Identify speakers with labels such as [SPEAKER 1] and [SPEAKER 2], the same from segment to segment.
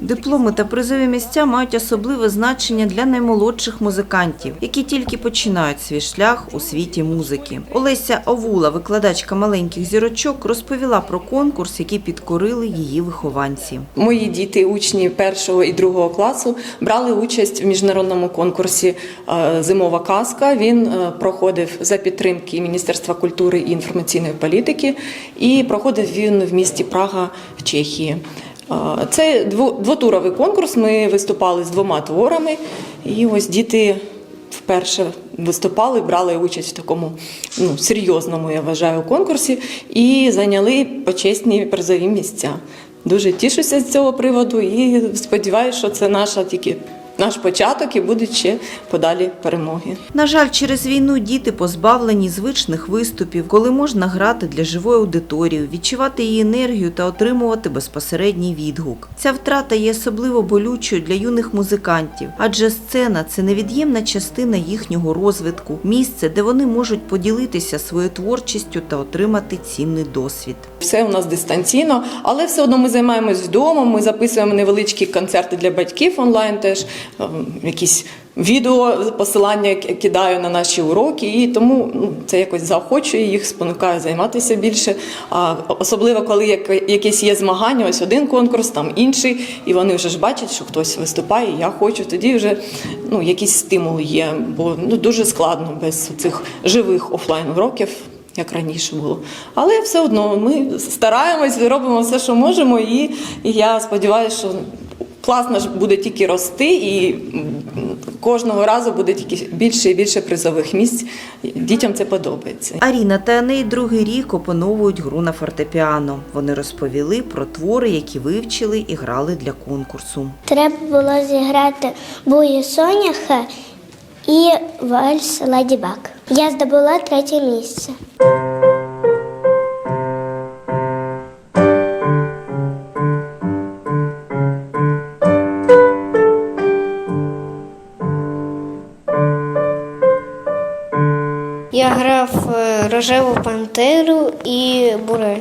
[SPEAKER 1] Дипломи та призові місця мають особливе значення для наймолодших музикантів, які тільки починають свій шлях у світі музики. Олеся Овула, викладачка маленьких зірочок, розповіла про конкурс, який підкорили її вихованці.
[SPEAKER 2] Мої діти, учні першого і другого класу, брали участь в міжнародному конкурсі е, Зимова казка. Він е, проходив за підтримки Міністерства культури і інформаційної політики, і проходив він в місті Прага в Чехії. Це дво- двотуровий конкурс. Ми виступали з двома творами, і ось діти вперше виступали, брали участь в такому ну, серйозному, я вважаю, конкурсі і зайняли почесні призові місця. Дуже тішуся з цього приводу і сподіваюся, що це наша тільки наш початок і будуть ще подалі перемоги.
[SPEAKER 1] На жаль, через війну діти позбавлені звичних виступів, коли можна грати для живої аудиторії, відчувати її енергію та отримувати безпосередній відгук. Ця втрата є особливо болючою для юних музикантів, адже сцена це невід'ємна частина їхнього розвитку, місце, де вони можуть поділитися своєю творчістю та отримати цінний досвід.
[SPEAKER 2] Все у нас дистанційно, але все одно ми займаємось вдома. Ми записуємо невеличкі концерти для батьків онлайн, теж якісь відео посилання кидаю на наші уроки, і тому ну, це якось заохочує їх, спонукає займатися більше. А особливо коли як- якесь є змагання, ось один конкурс, там інший, і вони вже ж бачать, що хтось виступає, я хочу. Тоді вже ну, якийсь стимул є, бо ну, дуже складно без цих живих офлайн уроків як раніше було. Але все одно ми стараємось, робимо все, що можемо, і я сподіваюся, що класно ж буде тільки рости, і кожного разу буде тільки більше і більше призових місць. Дітям це подобається.
[SPEAKER 1] Аріна та Аней другий рік опановують гру на фортепіано. Вони розповіли про твори, які вивчили і грали для конкурсу.
[SPEAKER 3] Треба було зіграти Буї Соняха і вальс Леді Баг. Я здобула третє місце.
[SPEAKER 4] Я грав е, рожеву пантеру і бурель.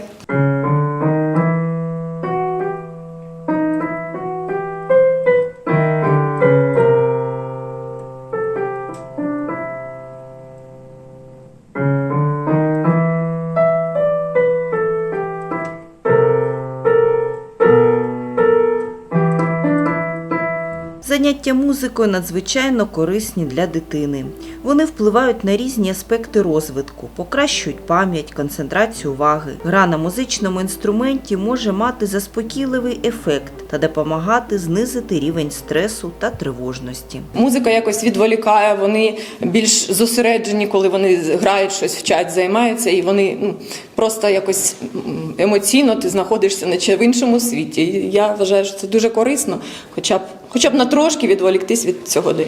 [SPEAKER 1] Заняття музикою надзвичайно корисні для дитини. Вони впливають на різні аспекти розвитку, покращують пам'ять, концентрацію уваги. Гра на музичному інструменті може мати заспокійливий ефект та допомагати знизити рівень стресу та тривожності.
[SPEAKER 2] Музика якось відволікає, вони більш зосереджені, коли вони грають щось, вчать, займаються, і вони ну, просто якось емоційно ти знаходишся наче в іншому світі. Я вважаю, що це дуже корисно, хоча б хоча б на трошки відволіктись від цього дня.